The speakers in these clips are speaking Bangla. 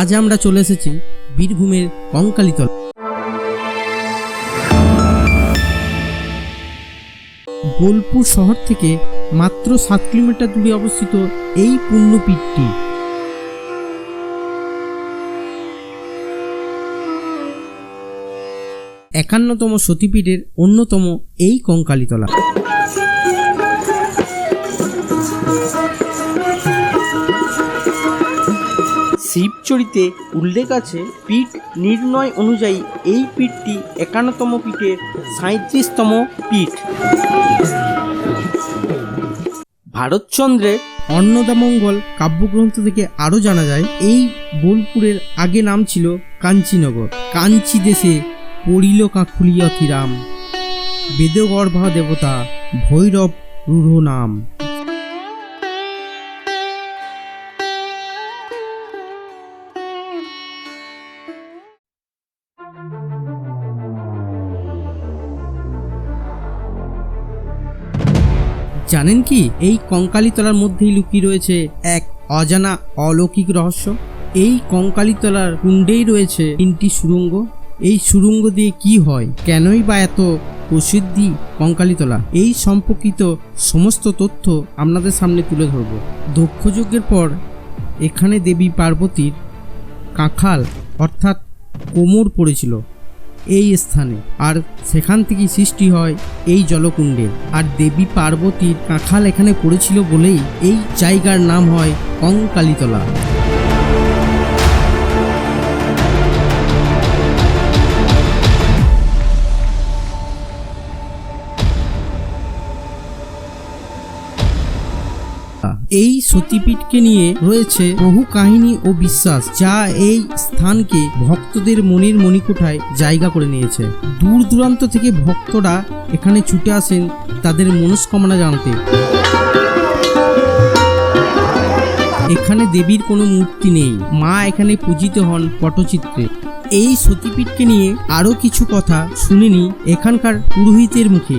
আজ আমরা চলে এসেছি বীরভূমের কঙ্কালীতলা। বোলপুর শহর থেকে মাত্র সাত কিলোমিটার দূরে অবস্থিত এই পুণ্যপীঠটি। একান্নতম সতীপীঠের অন্যতম এই কঙ্কালীতলা। শিবচরিতে উল্লেখ আছে, পীঠ নির্ণয় অনুযায়ী এই পীঠটি একান্নতম পীঠের সাঁত্রিশতম পীঠ। ভারতচন্দ্রের অন্নদামঙ্গল কাব্যগ্রন্থ থেকে আরও জানা যায়, এই বোলপুরের আগে নাম ছিল কাঞ্চীনগর। কাঞ্চি দেশে পড়িল কাকুলিয়থি রাম বেদগর্ভা দেবতা ভৈরব রূঢ় নাম জানেন কি? এই কঙ্কালীতলার মধ্যেই লুকিয়ে রয়েছে এক অজানা অলৌকিক রহস্য। এই কঙ্কালীতলার কুণ্ডেই রয়েছে তিনটি সুরঙ্গ। এই সুরঙ্গ দিয়ে কি হয়? কেনই বা এত প্রসিদ্ধি কঙ্কালীতলা? এই সম্পর্কিত সমস্ত তথ্য আপনাদের সামনে তুলে ধরব। দক্ষযজ্ঞের পর এখানে দেবী পার্বতীর কাঁখাল অর্থাৎ কোমর পড়েছিল। এই স্থানে। আর সেখান থেকেই সৃষ্টি হয় এই জলকুণ্ডের। আর দেবী পার্বতীর কাঁখাল এখানে পড়েছিল বলেই এই জায়গার নাম হয় কঙ্কালীতলা এই সতীপীঠকে নিয়ে রয়েছে বহু কাহিনী ও বিশ্বাস, যা এই স্থানকে ভক্তদের মনের মণিকোঠায় জায়গা করে নিয়েছে। দূর দূরান্ত থেকে ভক্তরা এখানে ছুটে আসেন তাদের মনস্কামনা জানতে। এখানে দেবীর কোনো মূর্তি নেই। মা এখানে পূজিত হন পটচিত্রে। এই সতীপীঠকে নিয়ে আরও কিছু কথা শুনিনি এখানকার পুরোহিতের মুখে।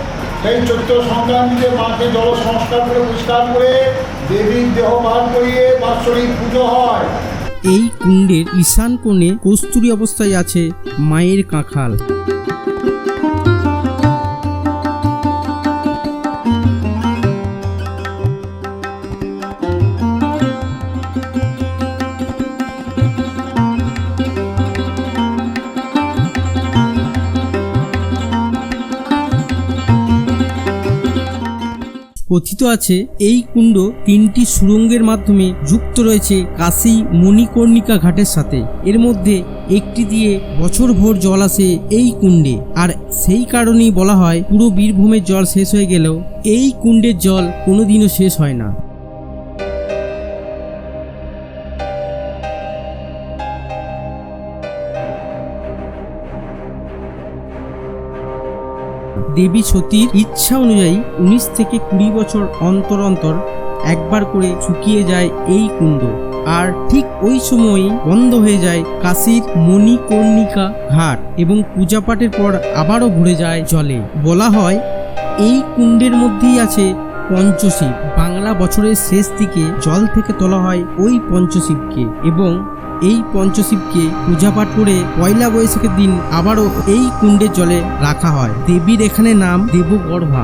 এই চৈত্র সংক্রান্তিতে মাকে জল সংস্কার করে পরিষ্কার করে দেবীর দেহ বার করিয়ে বাৎসরিক পুজো হয়। এই কুণ্ডের ঈশান কোণে কস্তুরি অবস্থায় আছে মায়ের কাঁখাল কথিত আছে, এই কুণ্ড তিনটি সুরঙ্গের মাধ্যমে যুক্ত রয়েছে কাশী মণিকর্ণিকা ঘাটের সাথে। এর মধ্যে একটি দিয়ে বছরভর জল আসে এই কুণ্ডে। আর সেই কারণেই বলা হয়, পুরো বীরভূমের জল শেষ হয়ে গেলেও এই কুণ্ডের জল কোনোদিনও শেষ হয় না। দেবী সতীর ইচ্ছা অনুযায়ী উনিশ থেকে কুড়ি বছর অন্তর অন্তর একবার করে শুকিয়ে যায় এই কুণ্ড। আর ঠিক ওই সময়ই বন্ধ হয়ে যায় কাশীর মণিকর্ণিকা ঘাট এবং পূজাপাঠের পর আবারও ভরে যায় জলে। বলা হয়, এই কুণ্ডের মধ্যেই আছে পঞ্চশিব। বাংলা বছরের শেষ দিকে জল থেকে তোলা হয় ওই পঞ্চশিবকে এবং এই পঞ্চশিবকে পূজাপাঠ করে পয়লা বৈশাখের দিন আবারও এই কুণ্ডের জলে রাখা হয়। দেবীর এখানে নাম দেবগর্ভা।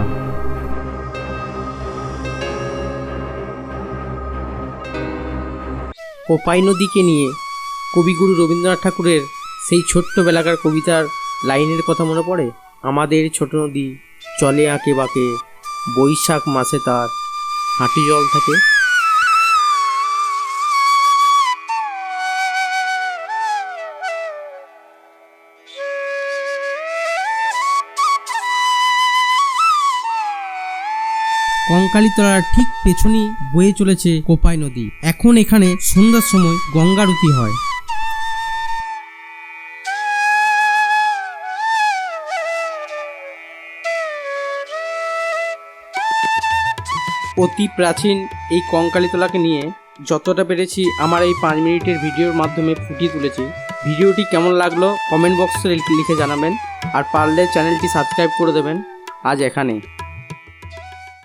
কোপাই নদীকে নিয়ে কবিগুরু রবীন্দ্রনাথ ঠাকুরের সেই ছোট্টবেলাকার কবিতার লাইনের কথা মনে পড়ে? আমাদের ছোট নদী চলে আঁকে বাঁকে, বৈশাখ মাসে তার হাঁটি জল থাকে। কঙ্কালীতলার ঠিক পেছনেই বয়ে চলেছে কোপাই নদী। এখন এখানে সন্ধ্যার সময় গঙ্গারতি হয়। অতি প্রাচীন এই কঙ্কালীতলাকে নিয়ে যতটা পেরেছি আমার এই পাঁচ মিনিটের ভিডিওর মাধ্যমে ফুটিয়ে তুলেছি। ভিডিওটি কেমন লাগল কমেন্ট বক্সে লিখে জানাবেন আর পারলে চ্যানেলটি সাবস্ক্রাইব করে দেবেন। আজ এখানেই।